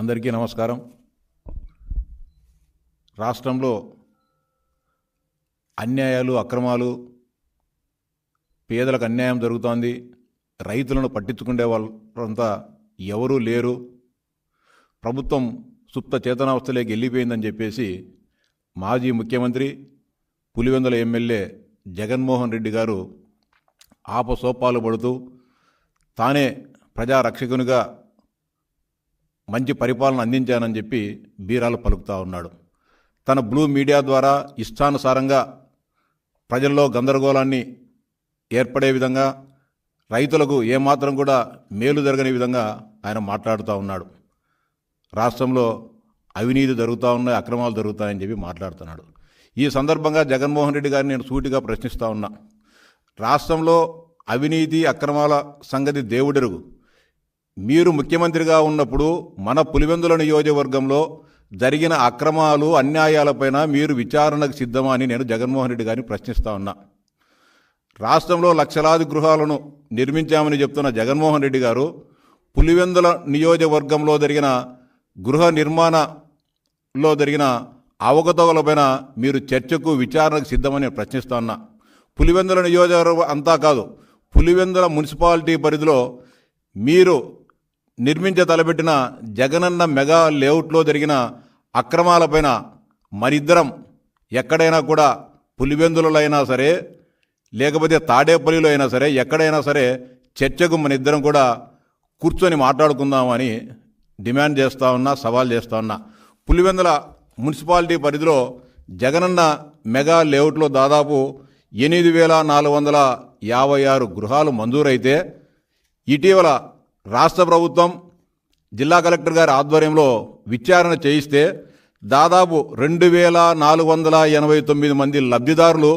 అందరికీ నమస్కారం. రాష్ట్రంలో అన్యాయాలు అక్రమాలు పేదలకు అన్యాయం జరుగుతోంది. రైతులను పట్టించుకునే వాళ్ళంతా ఎవరూ లేరు. ప్రభుత్వం సుప్త చేతనావస్థలోకి వెళ్ళిపోయిందని చెప్పేసి మాజీ ముఖ్యమంత్రి పులివెందుల ఎమ్మెల్యే జగన్మోహన్ రెడ్డి గారు ఆపసోపాలు పడుతూ తానే ప్రజారక్షకునిగా మంచి పరిపాలన అందించానని చెప్పి బీరాలు పలుకుతా ఉన్నాడు. తన బ్లూ మీడియా ద్వారా ఇష్టానుసారంగా ప్రజల్లో గందరగోళాన్ని ఏర్పడే విధంగా రైతులకు ఏమాత్రం కూడా మేలు జరగని విధంగా ఆయన మాట్లాడుతూ ఉన్నాడు. రాష్ట్రంలో అవినీతి జరుగుతూ ఉన్నాయి అక్రమాలు జరుగుతాయని చెప్పి మాట్లాడుతున్నాడు. ఈ సందర్భంగా జగన్మోహన్ రెడ్డి గారిని నేను సూటిగా ప్రశ్నిస్తూ ఉన్నా. రాష్ట్రంలో అవినీతి అక్రమాల సంగతి దేవుడెరుగు. మీరు ముఖ్యమంత్రిగా ఉన్నప్పుడు మన పులివెందుల నియోజకవర్గంలో జరిగిన అక్రమాలు అన్యాయాలపైన మీరు విచారణకు సిద్ధమా అని నేను జగన్మోహన్ రెడ్డి గారిని ప్రశ్నిస్తా ఉన్నా. రాష్ట్రంలో లక్షలాది గృహాలను నిర్మించామని చెప్తున్న జగన్మోహన్ రెడ్డి గారు పులివెందుల నియోజకవర్గంలో జరిగిన గృహ నిర్మాణలో జరిగిన అవకతవకలపైన మీరు చర్చకు విచారణకు సిద్ధమని నేను ప్రశ్నిస్తా ఉన్నా. పులివెందుల నియోజకవర్గం అంతా కాదు పులివెందుల మున్సిపాలిటీ పరిధిలో మీరు నిర్మించ తలపెట్టిన జగనన్న మెగా లేఅవుట్లో జరిగిన అక్రమాలపైన మరిద్దరం ఎక్కడైనా కూడా పులివెందులలో అయినా సరే లేకపోతే తాడేపల్లిలో అయినా సరే ఎక్కడైనా సరే చర్చకు మన ఇద్దరం కూడా కూర్చొని మాట్లాడుకుందామని డిమాండ్ చేస్తా ఉన్నా సవాల్ చేస్తా ఉన్నా. పులివెందుల మున్సిపాలిటీ పరిధిలో జగనన్న మెగా లేఅవుట్లో దాదాపు ఎనిమిది వేల నాలుగు వందల యాభై ఆరు గృహాలు మంజూరైతే ఇటీవల రాష్ట్ర ప్రభుత్వం జిల్లా కలెక్టర్ గారి ఆధ్వర్యంలో విచారణ చేయిస్తే దాదాపు రెండు వేల నాలుగు వందల ఎనభై తొమ్మిది మంది లబ్ధిదారులు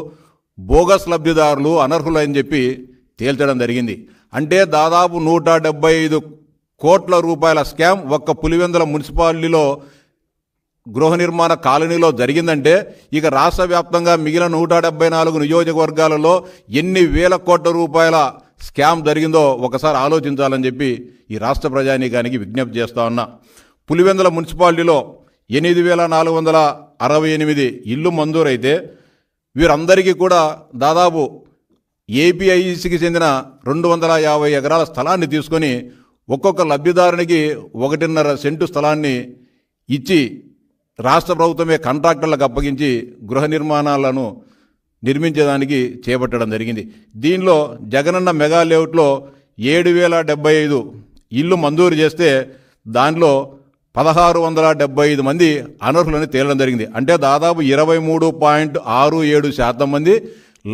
బోగస్ లబ్ధిదారులు అనర్హులని చెప్పి తేల్చడం జరిగింది. అంటే దాదాపు నూట డెబ్బై ఐదు కోట్ల రూపాయల స్కామ్ ఒక్క పులివెందుల మున్సిపాలిటీలో గృహ నిర్మాణ కాలనీలో జరిగిందంటే ఇక రాష్ట్ర వ్యాప్తంగా మిగిలిన నూట డెబ్బై నాలుగు నియోజకవర్గాలలో ఎన్ని వేల కోట్ల రూపాయల స్కామ్ జరిగిందో ఒకసారి ఆలోచించాలని చెప్పి ఈ రాష్ట్ర ప్రజానీకానికి విజ్ఞప్తి చేస్తా ఉన్నా. పులివెందుల మున్సిపాలిటీలో ఎనిమిది వేల నాలుగు వందల అరవై ఎనిమిది ఇల్లు మంజూరైతే వీరందరికీ కూడా దాదాపు ఏపీఐసికి చెందిన రెండు వందల యాభై ఎకరాల స్థలాన్ని తీసుకొని ఒక్కొక్క లబ్ధిదారునికి ఒకటిన్నర సెంటు స్థలాన్ని ఇచ్చి రాష్ట్ర ప్రభుత్వమే కాంట్రాక్టర్లకు అప్పగించి గృహ నిర్మాణాలను నిర్మించేదానికి చేపట్టడం జరిగింది. దీనిలో జగనన్న మెగా లేఅవుట్లో ఏడు వేల డెబ్బై ఐదు ఇల్లు మంజూరు చేస్తే దానిలో పదహారు వందల డెబ్బై ఐదు మంది అనర్హులని తేలడం జరిగింది. అంటే దాదాపు ఇరవై మూడు పాయింట్ ఆరు ఏడు శాతం మంది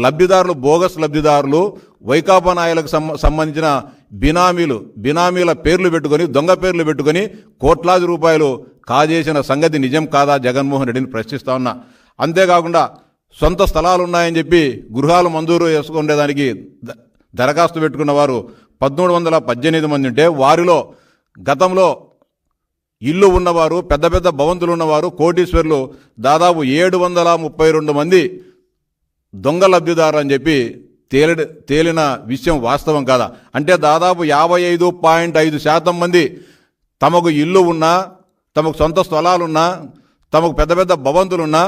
లబ్ధిదారులు బోగస్ లబ్ధిదారులు వైకాపా నాయకులకు సంబంధించిన బినామీలు బినామీల పేర్లు పెట్టుకొని దొంగ పేర్లు పెట్టుకొని కోట్లాది రూపాయలు కాజేసిన సంగతి నిజం కాదా జగన్మోహన్ రెడ్డిని ప్రశ్నిస్తా ఉన్నా. అంతేకాకుండా సొంత స్థలాలు ఉన్నాయని చెప్పి గృహాలు మంజూరు చేసుకునేదానికి ద- దరఖాస్తు పెట్టుకున్న వారు పదమూడు వందల పద్దెనిమిది మంది ఉంటే వారిలో గతంలో ఇల్లు ఉన్నవారు పెద్ద పెద్ద భవంతులు ఉన్నవారు కోటీశ్వర్లు దాదాపు ఏడు వందల ముప్పై రెండు మంది దొంగ లబ్ధిదారు అని చెప్పి తేలి తేలిన విషయం వాస్తవం కాదా? అంటే దాదాపు యాభై ఐదు పాయింట్ ఐదు శాతం మంది తమకు ఇల్లు ఉన్నా తమకు సొంత స్థలాలున్నా తమకు పెద్ద పెద్ద భవంతులున్నా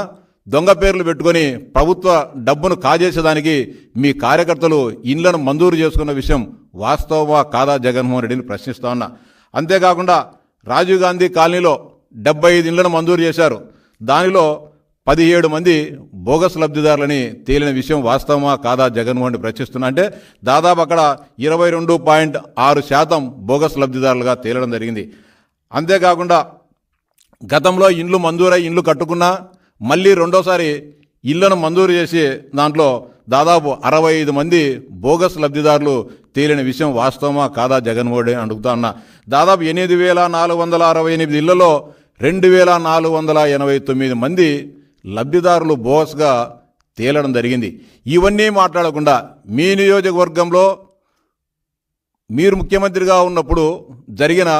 దొంగ పేర్లు పెట్టుకొని ప్రభుత్వ డబ్బును కాజేసేదానికి మీ కార్యకర్తలు ఇండ్లను మంజూరు చేసుకున్న విషయం వాస్తవమా కాదా జగన్మోహన్ రెడ్డిని ప్రశ్నిస్తా ఉన్నా. అంతేకాకుండా రాజీవ్ గాంధీ కాలనీలో డెబ్బై ఐదు ఇండ్లను మంజూరు చేశారు. దానిలో పదిహేడు మంది బోగస్ లబ్ధిదారులని తేలిన విషయం వాస్తవమా కాదా జగన్మోహన్ రెడ్డి ప్రశ్నిస్తున్నా అంటే దాదాపు అక్కడ ఇరవై రెండు పాయింట్ ఆరు శాతం బోగస్ లబ్ధిదారులుగా తేలడం జరిగింది. అంతేకాకుండా గతంలో ఇండ్లు మంజూరై ఇండ్లు కట్టుకున్నా మళ్ళీ రెండోసారి ఇళ్ళను మంజూరు చేసి దాంట్లో దాదాపు అరవై ఐదు మంది బోగస్ లబ్ధిదారులు తేలిన విషయం వాస్తవమా కాదా జగన్మోహన్ అడుగుతా ఉన్నా. దాదాపు ఎనిమిది వేల నాలుగు వందల అరవై ఎనిమిది ఇళ్ళలో రెండు వేల నాలుగు వందల ఎనభై తొమ్మిది మంది లబ్ధిదారులు బోగస్గా తేలడం జరిగింది. ఇవన్నీ మాట్లాడకుండా మీ నియోజకవర్గంలో మీరు ముఖ్యమంత్రిగా ఉన్నప్పుడు జరిగిన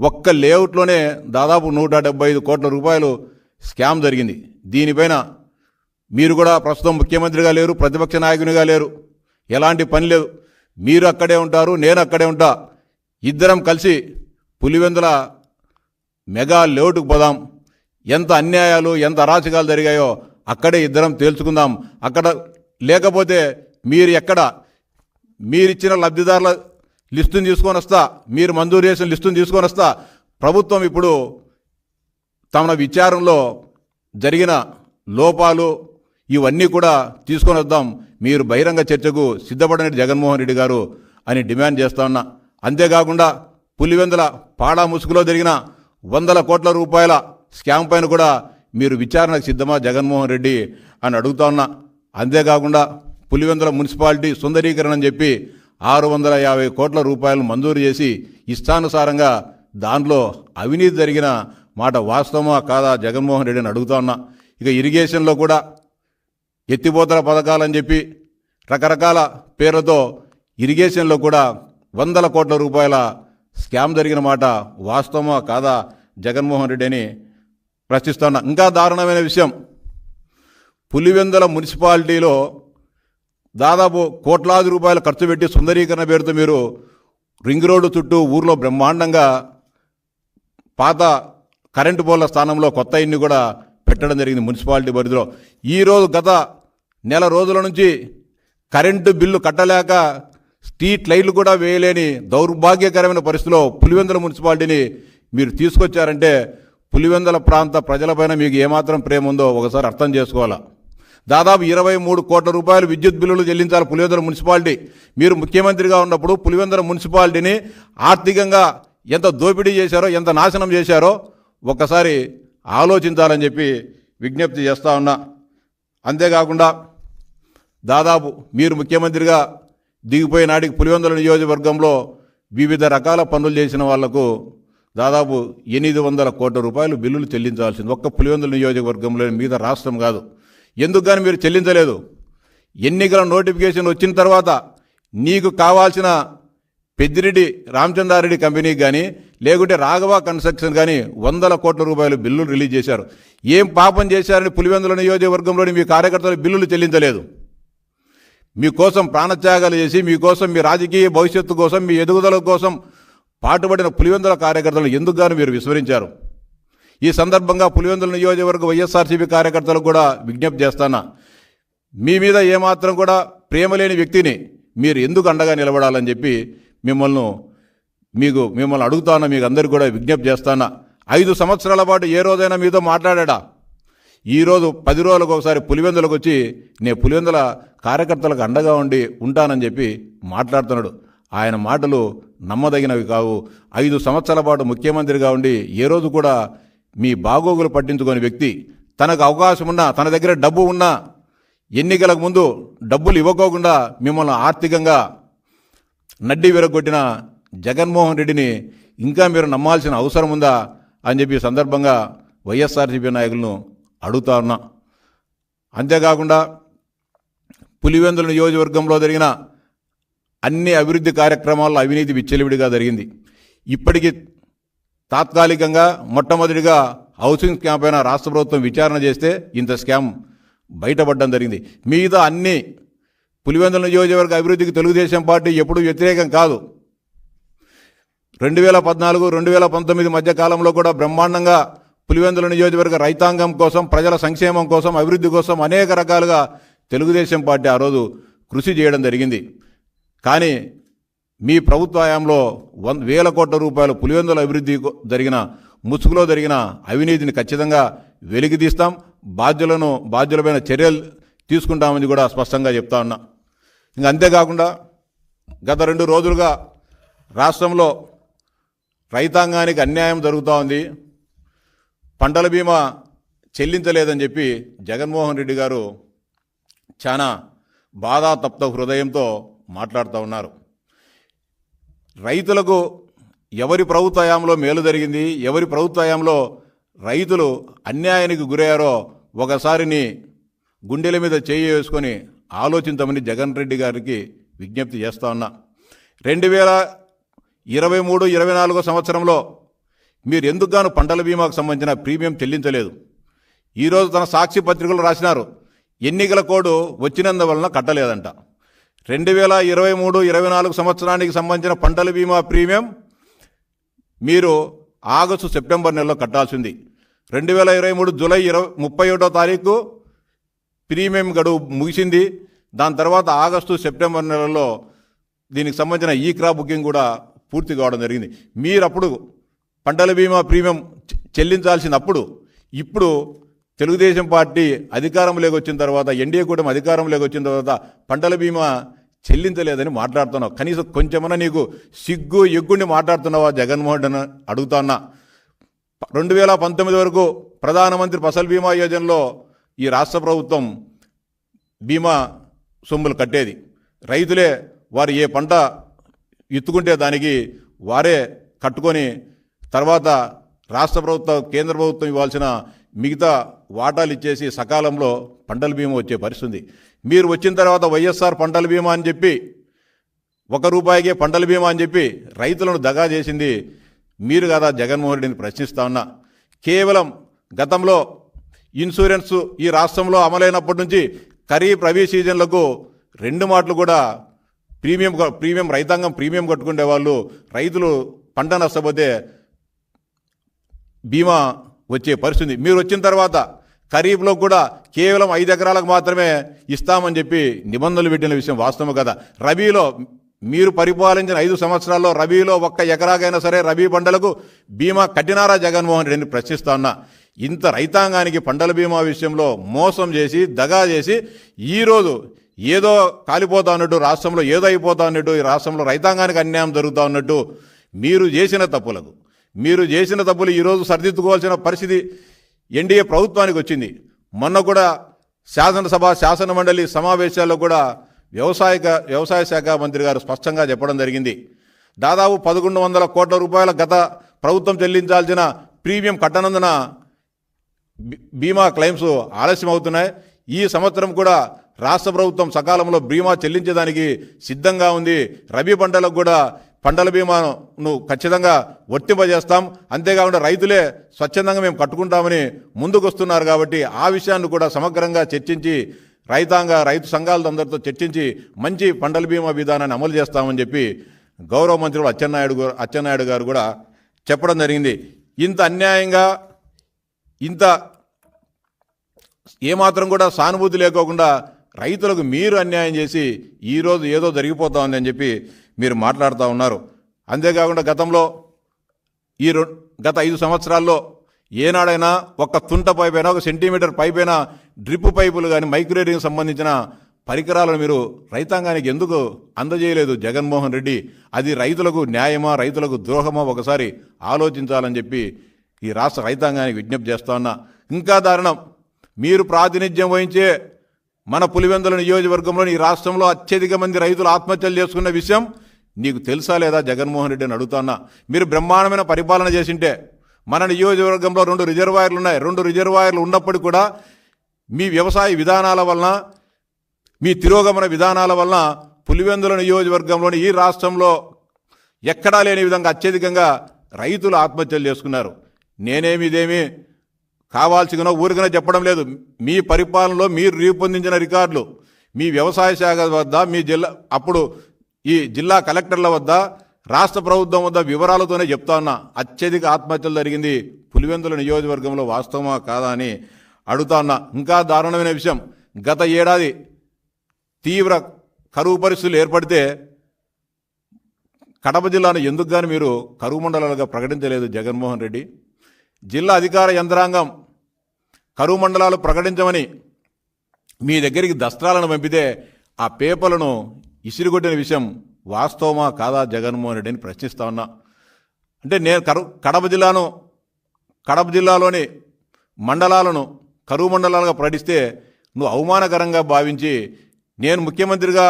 ఒక్క లేఅవుట్లోనే దాదాపు నూట డెబ్బై ఐదు కోట్ల రూపాయలు స్కామ్ జరిగింది. దీనిపైన మీరు కూడా ప్రస్తుతం ముఖ్యమంత్రిగా లేరు ప్రతిపక్ష నాయకునిగా లేరు. ఎలాంటి పని లేదు. మీరు అక్కడే ఉంటారు నేను అక్కడే ఉంటా. ఇద్దరం కలిసి పులివెందుల మెగా లేఅవుట్కు పోదాం. ఎంత అన్యాయాలు ఎంత అరాచకాలు జరిగాయో అక్కడే ఇద్దరం తేల్చుకుందాం. అక్కడ లేకపోతే మీరు ఎక్కడ? మీరిచ్చిన లబ్ధిదారుల లిస్టును తీసుకొని వస్తా. మీరు మంజూరు చేసిన లిస్టును తీసుకొని వస్తా. ప్రభుత్వం ఇప్పుడు తమ విచారంలో జరిగిన లోపాలు ఇవన్నీ కూడా తీసుకొని వద్దాం. మీరు బహిరంగ చర్చకు సిద్ధపడని జగన్మోహన్ రెడ్డి గారు అని డిమాండ్ చేస్తా ఉన్నా. అంతేకాకుండా పులివెందుల పాడా ముసుగులో జరిగిన వందల కోట్ల రూపాయల స్కామ్ పైన కూడా మీరు విచారణకు సిద్ధమా జగన్మోహన్ రెడ్డి అని అడుగుతా ఉన్నా. అంతేకాకుండా పులివెందుల మున్సిపాలిటీ సుందరీకరణ అని చెప్పి ఆరు వందల యాభై కోట్ల రూపాయలు మంజూరు చేసి ఇష్టానుసారంగా దానిలో అవినీతి జరిగిన మాట వాస్తవమా కాదా జగన్మోహన్ రెడ్డిని అడుగుతా ఉన్నా. ఇక ఇరిగేషన్లో కూడా ఎత్తిపోతల పథకాలని చెప్పి రకరకాల పేర్లతో ఇరిగేషన్లో కూడా వందల కోట్ల రూపాయల స్కామ్ జరిగిన మాట వాస్తవమా కాదా జగన్మోహన్ రెడ్డి అని ప్రశ్నిస్తున్నా ఇంకా దారుణమైన విషయం. పులివెందుల మున్సిపాలిటీలో దాదాపు కోట్లాది రూపాయలు ఖర్చు పెట్టి సుందరీకరణ పేరుతో మీరు రింగ్ రోడ్డు చుట్టూ ఊర్లో బ్రహ్మాండంగా పాత కరెంటు పోల్ల స్థానంలో కొత్త ఇన్ని కూడా పెట్టడం జరిగింది మున్సిపాలిటీ పరిధిలో. ఈరోజు గత నెల రోజుల నుంచి కరెంటు బిల్లు కట్టలేక స్ట్రీట్ లైట్లు కూడా వేయలేని దౌర్భాగ్యకరమైన పరిస్థితిలో పులివెందుల మున్సిపాలిటీని మీరు తీసుకొచ్చారంటే పులివెందుల ప్రాంత ప్రజలపైన మీకు ఏమాత్రం ప్రేమ ఉందో ఒకసారి అర్థం చేసుకోవాలా? దాదాపు ఇరవై మూడు కోట్ల రూపాయలు విద్యుత్ బిల్లులు చెల్లించాలి పులివెందుల మున్సిపాలిటీ. మీరు ముఖ్యమంత్రిగా ఉన్నప్పుడు పులివెందుల మున్సిపాలిటీని ఆర్థికంగా ఎంత దోపిడీ చేశారో ఎంత నాశనం చేశారో ఒక్కసారి ఆలోచించాలని చెప్పి విజ్ఞప్తి చేస్తా ఉన్నా. అంతేకాకుండా దాదాపు మీరు ముఖ్యమంత్రిగా దిగిపోయే నాటికి పులివెందుల నియోజకవర్గంలో వివిధ రకాల పనులు చేసిన వాళ్ళకు దాదాపు ఎనిమిది వందల కోట్ల రూపాయలు బిల్లులు చెల్లించాల్సింది. ఒక్క పులివెందుల నియోజకవర్గంలో మీద రాష్ట్రం కాదు. ఎందుకు కానీ మీరు చెల్లించలేదు? ఎన్నికల నోటిఫికేషన్ వచ్చిన తర్వాత నీకు కావాల్సిన పెద్దిరెడ్డి రామచంద్రారెడ్డి కంపెనీకి కానీ లేకుంటే రాఘవ కన్స్ట్రక్షన్ కానీ వందల కోట్ల రూపాయలు బిల్లులు రిలీజ్ చేశారు. ఏం పాపం చేశారని పులివెందుల నియోజకవర్గంలోని మీ కార్యకర్తలు బిల్లులు చెల్లించలేదు. మీకోసం ప్రాణత్యాగాలు చేసి మీకోసం మీ రాజకీయ భవిష్యత్తు కోసం మీ ఎదుగుదల కోసం పాటుపడిన పులివెందుల కార్యకర్తలు ఎందుకుగాను మీరు విస్మరించారు? ఈ సందర్భంగా పులివెందుల నియోజకవర్గ వైఎస్ఆర్సీపీ కార్యకర్తలకు కూడా విజ్ఞప్తి చేస్తానా? మీ మీద ఏమాత్రం కూడా ప్రేమ లేని వ్యక్తిని మీరు ఎందుకు అండగా నిలబడాలని చెప్పి మిమ్మల్ని మీకు మిమ్మల్ని అడుగుతానా మీకు అందరికీ కూడా విజ్ఞప్తి చేస్తానా? ఐదు సంవత్సరాల పాటు ఏ రోజైనా మీతో మాట్లాడా ఈరోజు పది రోజులకు ఒకసారి పులివెందులకు వచ్చి నేను పులివెందుల కార్యకర్తలకు అండగా ఉండి ఉంటానని చెప్పి మాట్లాడుతున్నాడు. ఆయన మాటలు నమ్మదగినవి కావు. ఐదు సంవత్సరాల పాటు ముఖ్యమంత్రిగా ఉండి ఏ రోజు కూడా మీ బాగోగులు పట్టించుకొని వ్యక్తి తనకు అవకాశం ఉన్నా తన దగ్గర డబ్బు ఉన్నా ఎన్నికలకు ముందు డబ్బులు ఇవ్వకోకుండా మిమ్మల్ని ఆర్థికంగా నడ్డి విరగొట్టిన జగన్మోహన్ రెడ్డిని ఇంకా మీరు నమ్మాల్సిన అవసరం ఉందా అని చెప్పి సందర్భంగా వైఎస్ఆర్సీపీ నాయకులను అడుగుతా ఉన్నా. అంతేకాకుండా పులివెందుల నియోజకవర్గంలో జరిగిన అన్ని అభివృద్ధి కార్యక్రమాల్లో అవినీతి విచ్చలివిడిగా జరిగింది. ఇప్పటికీ తాత్కాలికంగా మొట్టమొదటిగా హౌసింగ్ స్కామ్ పైన రాష్ట్ర ప్రభుత్వం విచారణ చేస్తే ఇంత స్కామ్ బయటపడడం జరిగింది. మిగతా అన్ని పులివెందుల నియోజకవర్గ అభివృద్ధికి తెలుగుదేశం పార్టీ ఎప్పుడూ వ్యతిరేకం కాదు. రెండు వేల పద్నాలుగు రెండు వేల పంతొమ్మిది మధ్య కాలంలో కూడా బ్రహ్మాండంగా పులివెందుల నియోజకవర్గ రైతాంగం కోసం ప్రజల సంక్షేమం కోసం అభివృద్ధి కోసం అనేక రకాలుగా తెలుగుదేశం పార్టీ ఆ రోజు కృషి చేయడం జరిగింది. కానీ మీ ప్రభుత్వ హయాంలో వన్ వేల కోట్ల రూపాయలు పులివెందుల అభివృద్ధి జరిగిన ముసుగులో జరిగిన అవినీతిని ఖచ్చితంగా వెలికితీస్తాం బాధ్యులను బాధ్యులపైన చర్యలు తీసుకుంటామని కూడా స్పష్టంగా చెప్తా ఉన్నా. ఇంకా అంతేకాకుండా గత రెండు రోజులుగా రాష్ట్రంలో రైతాంగానికి అన్యాయం జరుగుతూ ఉంది. పంటల బీమా చెల్లించలేదని చెప్పి జగన్మోహన్ రెడ్డి గారు చాలా బాధాతప్త హృదయంతో మాట్లాడుతూ ఉన్నారు. రైతులకు ఎవరి ప్రభుత్వయాంలో మేలు జరిగింది ఎవరి ప్రభుత్వయాంలో రైతులు అన్యాయానికి గురయ్యారో ఒకసారి నీ గుండెల మీద చేయి వేసుకొని ఆలోచించమని జగన్ రెడ్డి గారికి విజ్ఞప్తి చేస్తా ఉన్నా. రెండు వేల ఇరవై మూడు ఇరవై నాలుగో సంవత్సరంలో మీరు ఎందుకుగాను పంటల బీమాకు సంబంధించిన ప్రీమియం చెల్లించలేదు? ఈరోజు తన సాక్షి పత్రికలు రాసినారు ఎన్నికల కోడ్ వచ్చినందువలన కట్టలేదంట. రెండు వేల ఇరవై మూడు ఇరవై నాలుగు సంవత్సరానికి సంబంధించిన పంటల బీమా ప్రీమియం మీరు ఆగస్టు సెప్టెంబర్ నెలలో కట్టాల్సింది. రెండు వేల ఇరవై మూడు జూలై ఇరవై ముప్పై ఒకటో తారీఖు ప్రీమియం గడువు ముగిసింది. దాని తర్వాత ఆగస్టు సెప్టెంబర్ నెలలో దీనికి సంబంధించిన ఈ క్రాప్ బుకింగ్ కూడా పూర్తి కావడం జరిగింది. మీరు అప్పుడు పంటల బీమా ప్రీమియం చెల్లించాల్సినప్పుడు ఇప్పుడు తెలుగుదేశం పార్టీ అధికారంలోకి వచ్చిన తర్వాత ఎన్డీఏ కూటమి అధికారంలోకి వచ్చిన తర్వాత పంటల బీమా చెల్లించలేదని మాట్లాడుతున్నావు. కనీసం కొంచెమన్నా నీకు సిగ్గు ఎగ్గుండి మాట్లాడుతున్నావా? జగన్మోహన్ రెడ్డి అని అడుగుతున్నా రెండు వేల పంతొమ్మిది వరకు ప్రధానమంత్రి ఫసల్ బీమా యోజనలో ఈ రాష్ట్ర ప్రభుత్వం బీమా సొమ్ములు కట్టేది. రైతులే వారు ఏ పంట ఎత్తుకుంటే దానికి వారే కట్టుకొని తర్వాత రాష్ట్ర ప్రభుత్వం కేంద్ర ప్రభుత్వం ఇవ్వాల్సిన మిగతా వాటాలు ఇచ్చేసి సకాలంలో పంటల బీమా వచ్చే పరిస్థితి మీరు వచ్చిన తర్వాత వైఎస్ఆర్ పంటల బీమా అని చెప్పి ఒక రూపాయికే పంటల బీమా అని చెప్పి రైతులను దగా చేసింది మీరు కదా? జగన్మోహన్ రెడ్డిని ప్రశ్నిస్తా ఉన్నా. కేవలం గతంలో ఇన్సూరెన్స్ ఈ రాష్ట్రంలో అమలైనప్పటి నుంచి ఖరీఫ్ రబీ సీజన్లకు రెండు మాటలు కూడా ప్రీమియం ప్రీమియం రైతాంగం ప్రీమియం కట్టుకునే వాళ్ళు రైతులు పంట నష్టపోతే బీమా వచ్చే పరిస్థితి. మీరు వచ్చిన తర్వాత ఖరీఫ్లో కూడా కేవలం ఐదు ఎకరాలకు మాత్రమే ఇస్తామని చెప్పి నిబంధనలు పెట్టిన విషయం వాస్తవం కదా. రబీలో మీరు పరిపాలించిన ఐదు సంవత్సరాల్లో రబీలో ఒక్క ఎకరాకైనా సరే రబీ పంటలకు బీమా కట్టినారా జగన్మోహన్ రెడ్డిని ప్రశ్నిస్తా ఉన్నా. ఇంత రైతాంగానికి పంటల బీమా విషయంలో మోసం చేసి దగా చేసి ఈరోజు ఏదో కాలిపోతా ఉన్నట్టు రాష్ట్రంలో ఏదో అయిపోతా ఉన్నట్టు ఈ రాష్ట్రంలో రైతాంగానికి అన్యాయం జరుగుతూ ఉన్నట్టు మీరు చేసిన తప్పులకు మీరు చేసిన తప్పులు ఈరోజు సరిదిద్దుకోవాల్సిన పరిస్థితి ఎన్డీఏ ప్రభుత్వానికి వచ్చింది. మొన్న కూడా శాసనసభ శాసన మండలి సమావేశాల్లో కూడా వ్యవసాయ వ్యవసాయ శాఖ మంత్రి గారు స్పష్టంగా చెప్పడం జరిగింది. దాదాపు పదకొండు వందల కోట్ల రూపాయల గత ప్రభుత్వం చెల్లించాల్సిన ప్రీమియం కట్టనందున బీమా క్లెయిమ్స్ ఆలస్యం అవుతున్నాయి ఈ సంవత్సరం కూడా రాష్ట్ర ప్రభుత్వం సకాలంలో బీమా చెల్లించేదానికి సిద్ధంగా ఉంది. రబీ పంటలకు కూడా పంటల బీమాను ఖచ్చితంగా వర్తింపజేస్తాం. అంతేకాకుండా రైతులే స్వచ్ఛందంగా మేము కట్టుకుంటామని ముందుకు వస్తున్నారు కాబట్టి ఆ విషయాన్ని కూడా సమగ్రంగా చర్చించి రైతాంగ రైతు సంఘాలందరితో చర్చించి మంచి పంటల బీమా విధానాన్ని అమలు చేస్తామని చెప్పి గౌరవ మంత్రులు అచ్చెన్నాయుడు అచ్చెన్నాయుడు గారు కూడా చెప్పడం జరిగింది. ఇంత అన్యాయంగా ఇంత ఏమాత్రం కూడా సానుభూతి లేకోకుండా రైతులకు మీరు అన్యాయం చేసి ఈరోజు ఏదో జరిగిపోతా ఉంది అని చెప్పి మీరు మాట్లాడుతూ ఉన్నారు. అంతేకాకుండా గతంలో ఈ గత ఐదు సంవత్సరాల్లో ఏనాడైనా ఒక తుంట పైపైనా ఒక సెంటీమీటర్ పైపైనా డ్రిప్ పైపులు కానీ మైక్రోరేటింగ్ సంబంధించిన పరికరాలను మీరు రైతాంగానికి ఎందుకు అందజేయలేదు జగన్మోహన్ రెడ్డి? అది రైతులకు న్యాయమా రైతులకు ద్రోహమా? ఒకసారి ఆలోచించాలని చెప్పి ఈ రాష్ట్ర రైతాంగానికి విజ్ఞప్తి చేస్తా ఉన్నా. ఇంకా దారుణం. మీరు ప్రాతినిధ్యం వహించే మన పులివెందుల నియోజకవర్గంలోని ఈ రాష్ట్రంలో అత్యధిక మంది రైతులు ఆత్మహత్యలు చేసుకున్న విషయం నీకు తెలుసా లేదా? జగన్మోహన్ రెడ్డి అని అడుగుతున్నా. మీరు బ్రహ్మాండమైన పరిపాలన చేసింటే మన నియోజకవర్గంలో రెండు రిజర్వాయర్లు ఉన్నాయి. రెండు రిజర్వాయర్లు ఉన్నప్పటికీ కూడా మీ వ్యవసాయ విధానాల వలన మీ తిరోగమన విధానాల వలన పులివెందుల నియోజకవర్గంలోని ఈ రాష్ట్రంలో ఎక్కడా లేని విధంగా అత్యధికంగా రైతులు ఆత్మహత్యలు చేసుకున్నారు. నేనేమి ఇదేమి? కావాల్సిన ఊరికనే చెప్పడం లేదు. మీ పరిపాలనలో మీరు రూపొందించిన రికార్డులు మీ వ్యవసాయ శాఖ వద్ద మీ జిల్లా అప్పుడు ఈ జిల్లా కలెక్టర్ల వద్ద రాష్ట్ర ప్రభుత్వం వద్ద వివరాలతోనే చెప్తా ఉన్నా. అత్యధిక ఆత్మహత్యలు జరిగింది పులివెందుల నియోజకవర్గంలో వాస్తవమా కాదా అని అడుగుతా ఉన్నా. ఇంకా దారుణమైన విషయం గత ఏడాది తీవ్ర కరువు పరిస్థితులు ఏర్పడితే కడప జిల్లాను ఎందుకు కానీ మీరు కరువు మండలాలుగా ప్రకటించలేదు జగన్మోహన్ రెడ్డి? జిల్లా అధికార యంత్రాంగం కరువు మండలాలు ప్రకటించమని మీ దగ్గరికి దస్త్రాలను పంపితే ఆ పేపర్లను ఇసిరిగొట్టిన విషయం వాస్తవమా కాదా జగన్మోహన్ రెడ్డిని ప్రశ్నిస్తా ఉన్నా. అంటే నేను కరు కడప జిల్లాను కడప జిల్లాలోని మండలాలను కరువు మండలాలుగా ప్రకటిస్తే నువ్వు అవమానకరంగా భావించి నేను ముఖ్యమంత్రిగా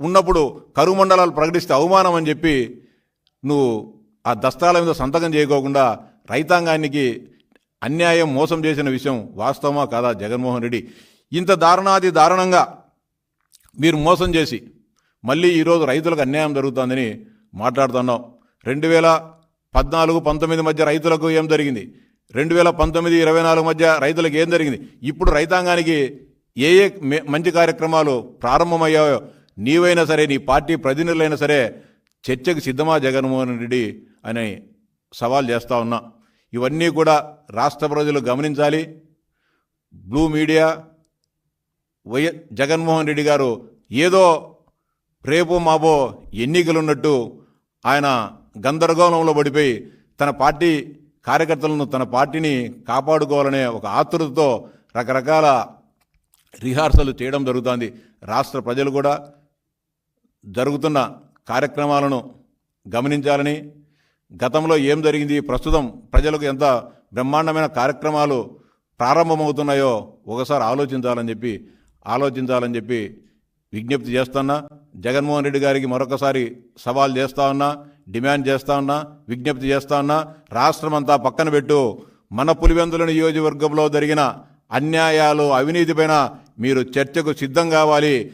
ఉన్నప్పుడు కరువు మండలాలు ప్రకటిస్తే అవమానం అని చెప్పి నువ్వు ఆ దస్తాల మీద సంతకం చేయకోకుండా రైతాంగానికి అన్యాయం మోసం చేసిన విషయం వాస్తవమా కాదా? జగన్మోహన్ రెడ్డి ఇంత దారుణాది దారుణంగా మీరు మోసం చేసి మళ్ళీ ఈరోజు రైతులకు అన్యాయం జరుగుతుందని మాట్లాడుతున్నాం. రెండు వేల పద్నాలుగు పంతొమ్మిది మధ్య రైతులకు ఏం జరిగింది? రెండు వేల పంతొమ్మిది ఇరవై నాలుగు మధ్య రైతులకు ఏం జరిగింది? ఇప్పుడు రైతాంగానికి ఏ ఏ మంచి కార్యక్రమాలు ప్రారంభమయ్యాయో నీవైనా సరే నీ పార్టీ ప్రతినిధులైనా సరే చర్చకు సిద్ధమా జగన్మోహన్ రెడ్డి అని సవాల్ చేస్తూ ఉన్నా. ఇవన్నీ కూడా రాష్ట్ర ప్రజలు గమనించాలి. Blue media Y Jaganmohan Reddy గారు ఏదో రేపు మాబో ఎన్నికలున్నట్టు ఆయన గందరగోళంలో పడిపోయి తన పార్టీ కార్యకర్తలను తన పార్టీని కాపాడుకోవాలనే ఒక ఆతురతతో రకరకాల రిహార్సల్ చేయడం జరుగుతోంది. రాష్ట్ర ప్రజలు కూడా జరుగుతున్న కార్యక్రమాలను గమనించాలని గతంలో ఏం జరిగింది? ప్రస్తుతం ప్రజలకు ఎంత బ్రహ్మాండమైన కార్యక్రమాలు ప్రారంభమవుతున్నాయో ఒకసారి ఆలోచించాలని చెప్పి ఆలోచించాలని చెప్పి విజ్ఞప్తి చేస్తున్నా. జగన్మోహన్ రెడ్డి గారికి మరొకసారి సవాల్ చేస్తా ఉన్నా డిమాండ్ చేస్తా ఉన్నా విజ్ఞప్తి చేస్తా ఉన్నా. రాష్ట్రమంతా పక్కన పెట్టు. మన పులివెందుల నియోజకవర్గంలో జరిగిన అన్యాయాలు అవినీతిపైన మీరు చర్చకు సిద్ధం కావాలి.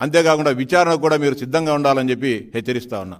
అంతేకాకుండా విచారణకు కూడా మీరు సిద్ధంగా ఉండాలని చెప్పి హెచ్చరిస్తా ఉన్నా.